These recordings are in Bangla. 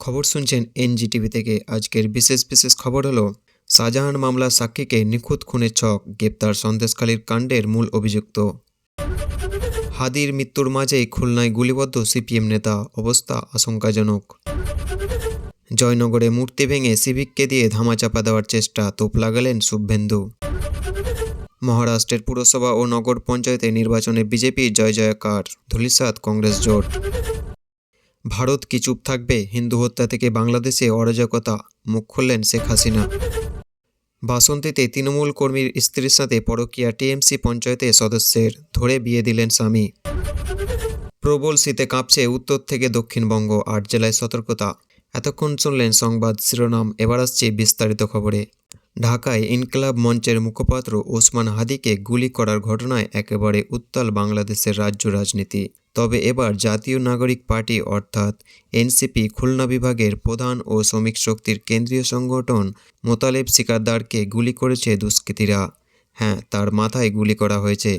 খবর শুনছেন এনজিটিভি থেকে। আজকের বিশেষ বিশেষ খবর হলো, শাহজাহান মামলার সাক্ষীকে নিখুঁত খুনের ছক, গ্রেপ্তার সন্দেশখালীর কাণ্ডের মূল অভিযুক্ত। হাদির মৃত্যুর মাঝেই খুলনায় গুলিবদ্ধ সিপিএম নেতা, অবস্থা আশঙ্কাজনক। জয়নগরে মূর্তি ভেঙে সিভিককে দিয়ে ধামাচাপা দেওয়ার চেষ্টা, তোপ লাগালেন শুভেন্দু। মহারাষ্ট্রের পুরসভা ও নগর পঞ্চায়েতে নির্বাচনে বিজেপি জয় জয়কার ধুলিসাত কংগ্রেস জোট। ভারত কি চুপ থাকবে? হিন্দু হত্যা থেকে বাংলাদেশে অরাজকতা, মুখ খুললেন শেখ হাসিনা। বাসন্তীতে তৃণমূল কর্মীর স্ত্রীর সাথে পরকীয়া টিএমসি পঞ্চায়েতে সদস্যের ধরে বিয়ে দিলেন স্বামী। প্রবল শীতে কাঁপছে উত্তর থেকে দক্ষিণবঙ্গ, আট জেলায় সতর্কতা। এতক্ষণ শুনলেন সংবাদ শিরোনাম, এবার আসছে বিস্তারিত খবরে। ঢাকায় ইনকলাব মঞ্চের মুখপাত্র ওসমান হাদিকে গুলি করার ঘটনায় একেবারে উত্তাল বাংলাদেশের রাজ্য রাজনীতি। তবে এবার জাতীয় নাগরিক পার্টি অর্থাৎ এনসিপি খুলনা বিভাগের প্রধান ও শ্রমিক শক্তির কেন্দ্রীয় সংগঠন মোতালেব সিকারদারকে গুলি করেছে দুষ্কৃতীরা। হ্যাঁ তার মাথায় গুলি করা হয়েছে।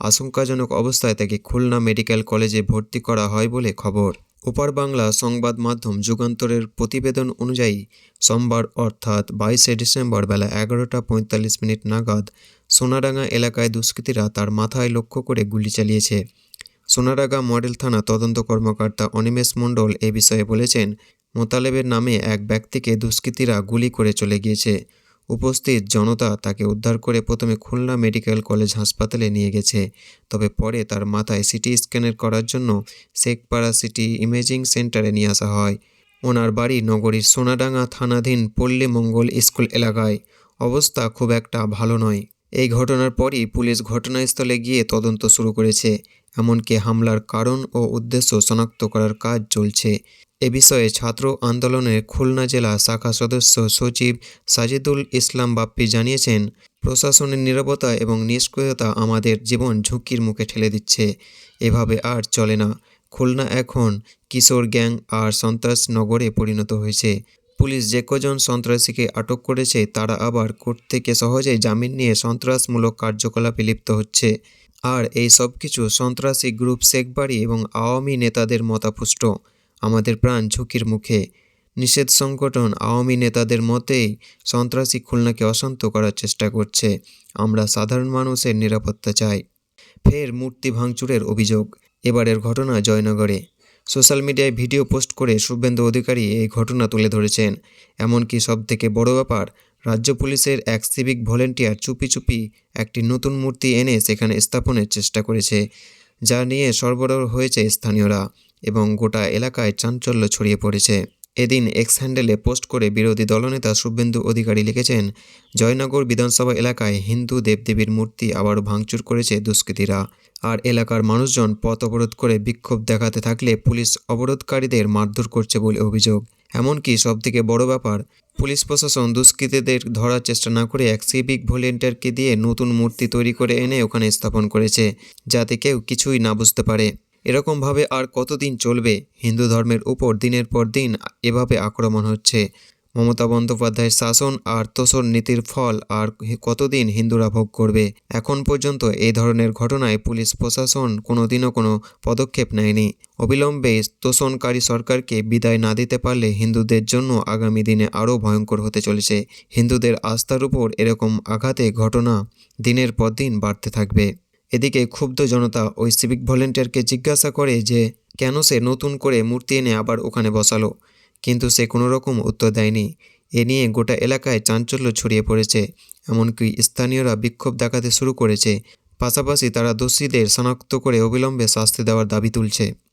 আশঙ্কাজনক অবস্থায় তাকে খুলনা মেডিকেল কলেজে ভর্তি করা হয় বলে খবর। ওপার বাংলা সংবাদ মাধ্যম যুগান্তরের প্রতিবেদন অনুযায়ী, সোমবার অর্থাৎ বাইশে ডিসেম্বর বেলা এগারোটা পঁয়তাল্লিশ মিনিট নাগাদ সোনাডাঙ্গা এলাকায় দুষ্কৃতীরা তার মাথায় লক্ষ্য করে গুলি চালিয়েছে। সোনাডাঙ্গা মডেল থানা তদন্ত কর্মকর্তা অনিমেষ মণ্ডল এ বিষয়ে বলেছেন, মোতালেবের নামে এক ব্যক্তিকে দুষ্কৃতীরা গুলি করে চলে গিয়েছে। উপস্থিত জনতা তাকে উদ্ধার করে প্রথমে খুলনা মেডিকেল কলেজ হাসপাতালে নিয়ে গেছে। তবে পরে তার মাথায় সিটি স্ক্যানের করার জন্য শেখপাড়া সিটি ইমেজিং সেন্টারে নিয়ে আসা হয়। ওনার বাড়ি নগরীর সোনাডাঙ্গা থানাধীন পল্লী মঙ্গল স্কুল এলাকায়। অবস্থা খুব একটা ভালো নয়। এই ঘটনার পরই পুলিশ ঘটনাস্থলে গিয়ে তদন্ত শুরু করেছে। এমনকি হামলার কারণ ও উদ্দেশ্য শনাক্ত করার কাজ চলছে। এ বিষয়ে ছাত্র আন্দোলনের খুলনা জেলা শাখা সদস্য সচিব সাজিদুল ইসলাম বাপ্পি জানিয়েছেন, প্রশাসনের নিরাপত্তা এবং নিষ্ক্রিয়তা আমাদের জীবন ঝুঁকির মুখে ঠেলে দিচ্ছে। এভাবে আর চলে না। খুলনা এখন কিশোর গ্যাং আর সন্ত্রাস নগরে পরিণত হয়েছে। পুলিশ যে কজন সন্ত্রাসীকে আটক করেছে, তারা আবার কোর্ট থেকে সহজেই জামিন নিয়ে সন্ত্রাসমূলক কার্যকলাপে লিপ্ত হচ্ছে। আর এই সব কিছু সন্ত্রাসী গ্রুপ শেখবাড়ি এবং আওয়ামী নেতাদের মতাপুষ্ট। আমাদের প্রাণ ঝুঁকির মুখে। নিষেধ সংগঠন আওয়ামী নেতাদের মতেই সন্ত্রাসী খুলনাকে অশান্ত করার চেষ্টা করছে। আমরা সাধারণ মানুষের নিরাপত্তা চাই। ফের মূর্তি ভাঙচুরের অভিযোগ। এবারের ঘটনা জয়নগরে। সোশ্যাল মিডিয়ায় ভিডিও পোস্ট করে শুভেন্দু অধিকারী এই ঘটনা তুলে ধরেছেন। এমনকি সবথেকে বড় ব্যাপার, রাজ্য পুলিশের এক সিভিক ভলেন্টিয়ার চুপি চুপি একটি নতুন মূর্তি এনে সেখানে স্থাপনের চেষ্টা করেছে, যা নিয়ে সরবরাহ হয়েছে স্থানীয়রা। এবং গোটা এলাকায় চাঞ্চল্য ছড়িয়ে পড়েছে। এদিন এক্স হ্যান্ডেলে পোস্ট করে বিরোধী দলনেতা শুভেন্দু অধিকারী লিখেছেন, জয়নগর বিধানসভা এলাকায় হিন্দু দেবদেবীর মূর্তি আবারও ভাঙচুর করেছে দুষ্কৃতীরা। আর এলাকার মানুষজন পথ অবরোধ করে বিক্ষোভ দেখাতে থাকলে পুলিশ অবরোধকারীদের মারধর করছে বলে অভিযোগ। এমনকি সবথেকে বড় ব্যাপার, পুলিশ প্রশাসন দুষ্কৃতীদের ধরার চেষ্টা না করে এক সিভিক ভলেন্টিয়ারকে দিয়ে নতুন মূর্তি তৈরি করে এনে ওখানে স্থাপন করেছে, যাতে কেউ কিছুই না বুঝতে পারে। এরকমভাবে আর কতদিন চলবে? হিন্দু ধর্মের উপর দিনের পর দিন এভাবে আক্রমণ হচ্ছে। মমতা বন্দ্যোপাধ্যায়ের শাসন আর তোষর নীতির ফল আর কতদিন হিন্দুরা ভোগ করবে? এখন পর্যন্ত এই ধরনের ঘটনায় পুলিশ প্রশাসন কোনোদিনও কোনো পদক্ষেপ নেয়নি। অবিলম্বে তোষণকারী সরকারকে বিদায় না দিতে পারলে হিন্দুদের জন্য আগামী দিনে আরও ভয়ঙ্কর হতে চলেছে। হিন্দুদের আস্থার উপর এরকম আঘাতে ঘটনা দিনের পর দিন বাড়তে থাকবে। এদিকে ক্ষুব্ধ জনতা ওই সিভিক ভলেন্টিয়ারকে জিজ্ঞাসা করে যে, কেন সে নতুন করে মূর্তি এনে আবার ওখানে বসালো? কিন্তু সে কোনো রকম উত্তর দেয়নি। এ নিয়ে গোটা এলাকায় চাঞ্চল্য ছড়িয়ে পড়েছে। এমনকি স্থানীয়রা বিক্ষোভ দেখাতে শুরু করেছে। পাশাপাশি তারা দোষীদের শনাক্ত করে অবিলম্বে শাস্তি দেওয়ার দাবি তুলছে।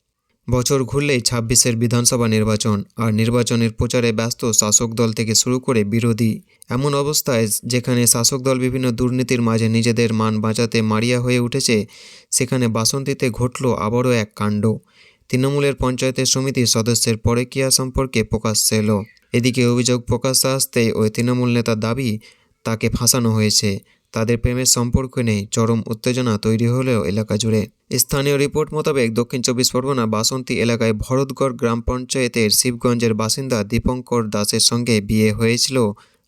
বছর ঘুরলেই ছাব্বিশের বিধানসভা নির্বাচন আর নির্বাচনের প্রচারে ব্যস্ত শাসক দল থেকে শুরু করে বিরোধী। এমন অবস্থায় যেখানে শাসক দল বিভিন্ন দুর্নীতির মাঝে নিজেদের মান বাঁচাতে মারিয়া হয়ে উঠেছে, সেখানে বাসন্তীতে ঘটল আবারও এক কাণ্ড। তৃণমূলের পঞ্চায়েতের সমিতির সদস্যের পরকীয়া সম্পর্কে প্রকাশ্যে এলো। এদিকে অভিযোগ প্রকাশ্যে আসতেই ওই তৃণমূল নেতার দাবি, তাকে ফাঁসানো হয়েছে। তাদের প্রেমের সম্পর্ক নেই, চরম উত্তেজনা তৈরি হলেও এলাকা জুড়ে। স্থানীয় রিপোর্ট মোতাবেক দক্ষিণ চব্বিশ পরগনা বাসন্তী এলাকায় ভরতগড় গ্রাম পঞ্চায়েতের শিবগঞ্জের বাসিন্দা দীপঙ্কর দাসের সঙ্গে বিয়ে হয়েছিল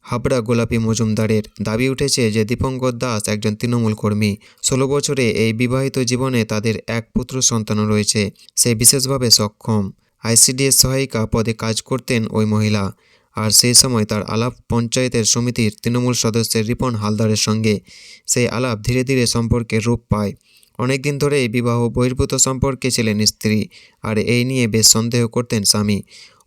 হাবড়া গোলাপী মজুমদারের। দাবি উঠেছে যে দীপঙ্কর দাস একজন তৃণমূল কর্মী। ষোলো বছরে এই বিবাহিত জীবনে তাদের এক পুত্র সন্তানও রয়েছে, সে বিশেষভাবে সক্ষম। আইসিডিএস সহায়িকা পদে কাজ করতেন ওই মহিলা। আর সেই সময় তার আলাপ পঞ্চায়েতের সমিতির তৃণমূল সদস্যের রিপন হালদারের সঙ্গে। সেই আলাপ ধীরে ধীরে সম্পর্কের রূপ পায়। অনেকদিন ধরে এই বিবাহ বহির্ভূত সম্পর্কে ছিলেন স্ত্রী, আর এই নিয়ে বেশ সন্দেহ করতেন স্বামী।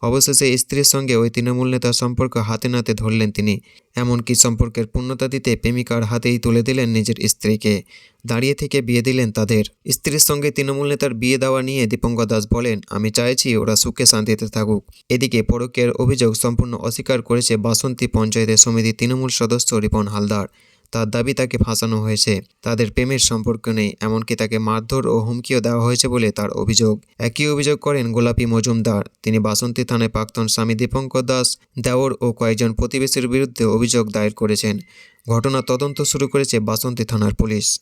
অবশেষে স্ত্রীর সঙ্গে ওই তৃণমূল নেতার সম্পর্ক হাতে নাতে ধরলেন তিনি। এমনকি সম্পর্কের পূর্ণতা দিতে প্রেমিকার হাতেই তুলে দিলেন নিজের স্ত্রীকে। দাঁড়িয়ে থেকে বিয়ে দিলেন তাদের। স্ত্রীর সঙ্গে তৃণমূল নেতার বিয়ে দেওয়া নিয়ে দীপঙ্কর দাস বলেন, আমি চাইছি ওরা সুখে শান্তিতে থাকুক। এদিকে পরকীয়ার অভিযোগ সম্পূর্ণ অস্বীকার করেছে বাসন্তী পঞ্চায়েতের সমিতি তৃণমূল সদস্য রিপন হালদার। তার দাবি তাকে ফাঁসানো হয়েছে। তাদের প্রেমের সম্পর্ক নেই, এমনকি তাকে মারধর ও হুমকিও দেওয়া হয়েছে বলে তার অভিযোগ। একই অভিযোগ করেন গোলাপী মজুমদার। তিনি বাসন্তী থানায় প্রাক্তন স্বামী দীপঙ্কর দাস, দেওর ও কয়েকজন প্রতিবেশীর বিরুদ্ধে অভিযোগ দায়ের করেছেন। ঘটনা তদন্ত শুরু করেছে বাসন্তী থানার পুলিশ।